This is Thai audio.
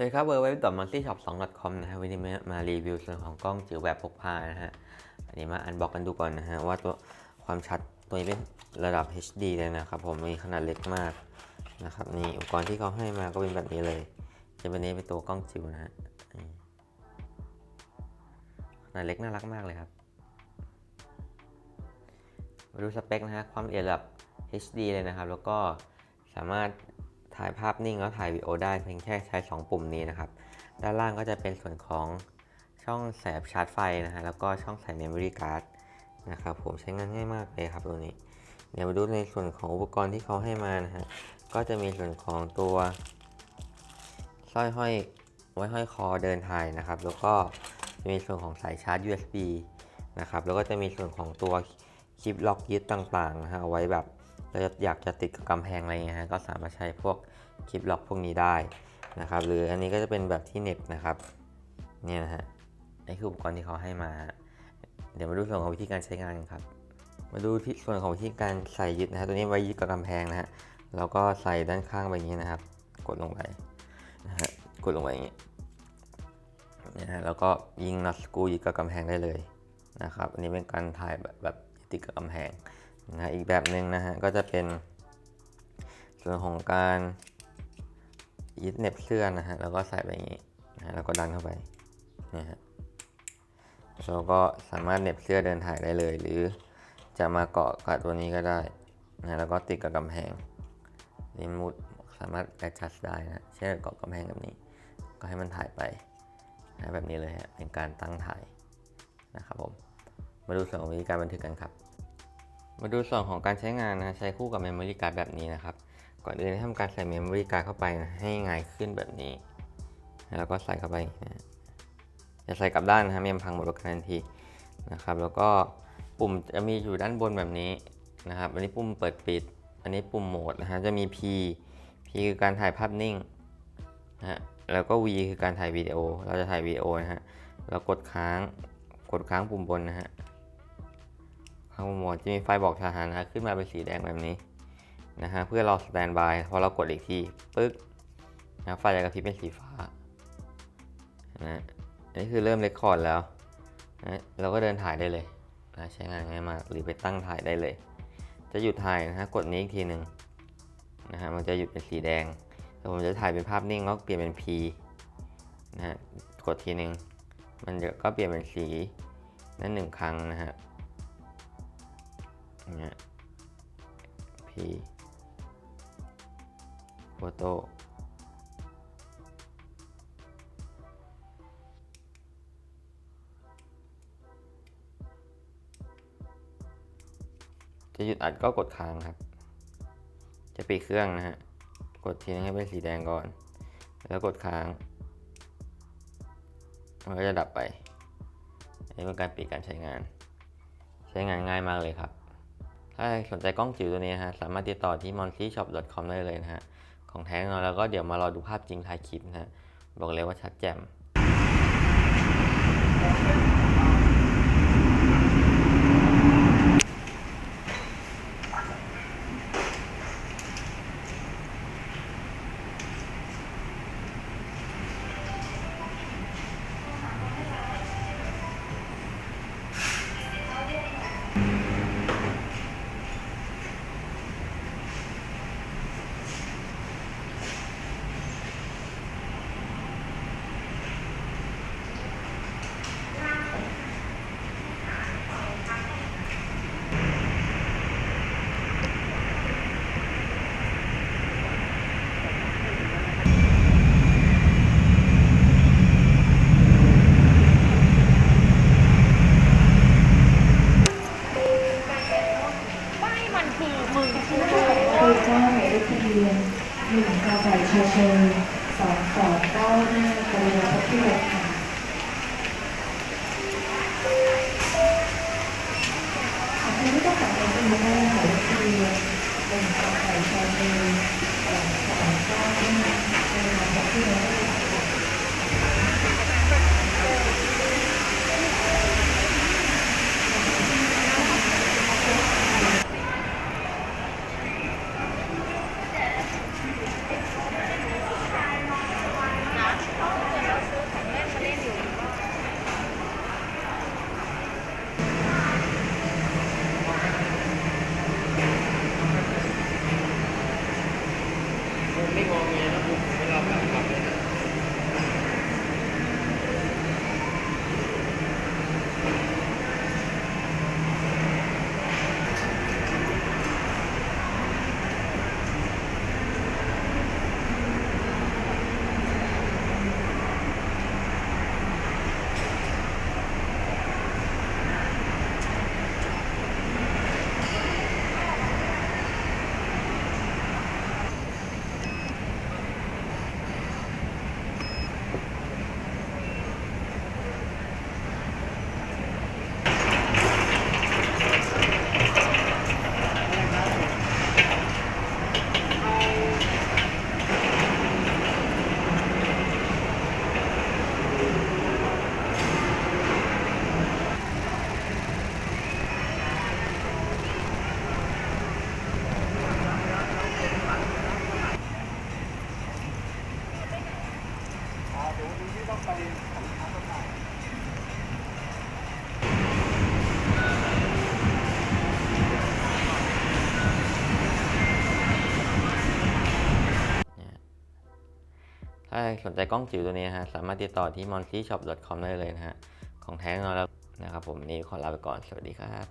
วัสดีครับเวอร์ไว้ต่อมาที่ช็อป2 com นะฮะวันนี้มารีวิวส่วนของกล้องจิ๋วแบบพกพานะฮะอันนี้มาอันบ็อกกันดูก่อนนะฮะว่าตัวความชัดตัวนี้เป็นระดับ HD เลยนะครับผมมีขนาดเล็กมากนะครับนี่อุปกรณ์ที่เขาให้มาก็เป็นแบบนี้เลย จะเป็นนี้เป็นตัวกล้องจิ๋วนะฮะขนาดเล็กน่ารักมากเลยครับมาดูสเปคนะฮะความละเอียดระดับ HD เลยนะครับ แล้วก็สามารถ ถ่ายภาพนิ่งแล้วถ่ายวิดีโอได้เพียงแค่ใช้ 2 ปุ่มนี้นะครับ ด้านล่างก็จะเป็นส่วนของช่องแสบชาร์จไฟนะฮะแล้วก็ช่องใส่เมมโมรี่การ์ดนะครับผมใช้งานง่ายมากเลยครับตัวนี้ เดี๋ยวมาดูในส่วนของอุปกรณ์ที่เขาให้มานะฮะก็จะมีส่วนของตัวสร้อยห้อยไว้ห้อยคอเดินถ่ายนะครับ แล้วก็จะมีส่วนของสายชาร์จ USB นะครับแล้วก็จะมีส่วนของตัวคลิปล็อกยึดต่างๆนะฮะเอาไว้แบบ เราอยากจะติดกับกำแพงอะไรเงี้ยฮะก็สามารถใช้พวกคลิปล็อกพวกนี้ได้นะครับ หรืออันนี้ก็จะเป็นแบบที่เหน็บนะครับเนี่ยนะฮะนี่คืออุปกรณ์ที่เขาให้มา เดี๋ยวมาดูส่วนของวิธีการใช้งานกันครับ มาดูที่ส่วนของวิธีการใส่ยึดนะฮะตัวนี้ไว้ยึดกับกำแพงนะฮะแล้วก็ใส่ด้านข้างไปอย่างนี้นะครับ กดลงไปนะฮะกดลงไปอย่างนี้นะฮะแล้วก็ยิงน็อตสกรูยึดกับกำแพงได้เลยนะครับ อันนี้เป็นการถ่ายแบบแบบติดกับกำแพง นะอีกแบบหนึ่งนะฮะก็จะเป็นส่วนของการยึดเหน็บเสื้อนะฮะแล้วก็ใส่ไปอย่างนี้นะแล้วก็ดันเข้าไปนะฮะเราก็สามารถเหน็บเสื้อเดินถ่ายได้เลย หรือจะมาเกาะกับตัวนี้ก็ได้นะแล้วก็ติดกับกำแพงรีมูดสามารถ adjust ได้นะเช่นเกาะกำแพงแบบนี้ ก็ให้มันถ่ายไปนะแบบนี้เลยฮะเป็นการตั้งถ่ายนะครับผมมาดูส่วนของวิธีการบันทึกกันครับ มาดูส่วนของการใช้งานนะใช้คู่กับ Memory Card แบบนี้นะครับ ก่อนอื่นให้ทำการใส่ Memory Card เข้าไปนะให้ง่ายขึ้นแบบนี้ แล้วก็ใส่เข้าไปนะอย่าใส่กลับด้านนะครับเมมพังหมดโอกาสทันทีนะครับ แล้วก็ปุ่มจะมีอยู่ด้านบนแบบนี้นะครับ อันนี้ปุ่มเปิดปิด อันนี้ปุ่มโหมดนะฮะจะมี P P คือการถ่ายภาพนิ่งนะฮะแล้วก็ V คือการถ่ายวิดีโอ เราจะถ่ายวิดีโอนะฮะเรากดค้างกดค้างปุ่มบนนะฮะ ข้างบนจะมีไฟบอกสถานะขึ้นมาเป็นสีแดงแบบนี้นะฮะเพื่อรอสแตนบายพอเรากดอีกทีปึ๊กนะไฟจะกระพริบเป็นสีฟ้านะอันนี้คือเริ่มเรคคอร์ดแล้วนะเราก็เดินถ่ายได้เลยนะใช้งานง่ายมากหรือไปตั้งถ่ายได้เลย จะหยุดถ่ายนะฮะกดนี้อีกทีหนึ่งนะฮะมันจะหยุดเป็นสีแดงแต่ผมจะถ่ายเป็นภาพนิ่งก็เปลี่ยนเป็น P นะฮะกดทีหนึ่งมันก็เปลี่ยนเป็นสีนั่นหนึ่งครั้งนะฮะ เนี่ย P โฟโต้จะหยุดอัดก็กดค้างครับ จะปิดเครื่องนะฮะ กดทีนึงให้เป็นสีแดงก่อน แล้วกดค้าง มันก็จะดับไป อันนี้เป็นการปิดการใช้งาน ใช้งานง่ายมากเลยครับ ถ้าสนใจกล้องจิ๋วตัวนี้ฮะสามารถติดต่อที่ montyshop.com ได้เลยนะฮะ ของแท้แน่นอนแล้วก็เดี๋ยวมารอดูภาพจริงท้ายคลิปนะฮะ บอกเลยว่าชัดแจ่ม ชาชยสองสองเก้าหน้ากรุณาพิจารณาคุาไม่ต้องการอะไรไม่ได้ค่ะคือเป็นสายชาเชยสองสองเก้าหน้ากรุณาพิจาร ถ้าสนใจกล้องจิ๋วตัวนี้ฮะ สามารถติดต่อที่ montyshop.com ได้เลยนะฮะ ของแท้แน่นอนแล้วนะครับผมนี้ขอลาไปก่อน สวัสดีครับ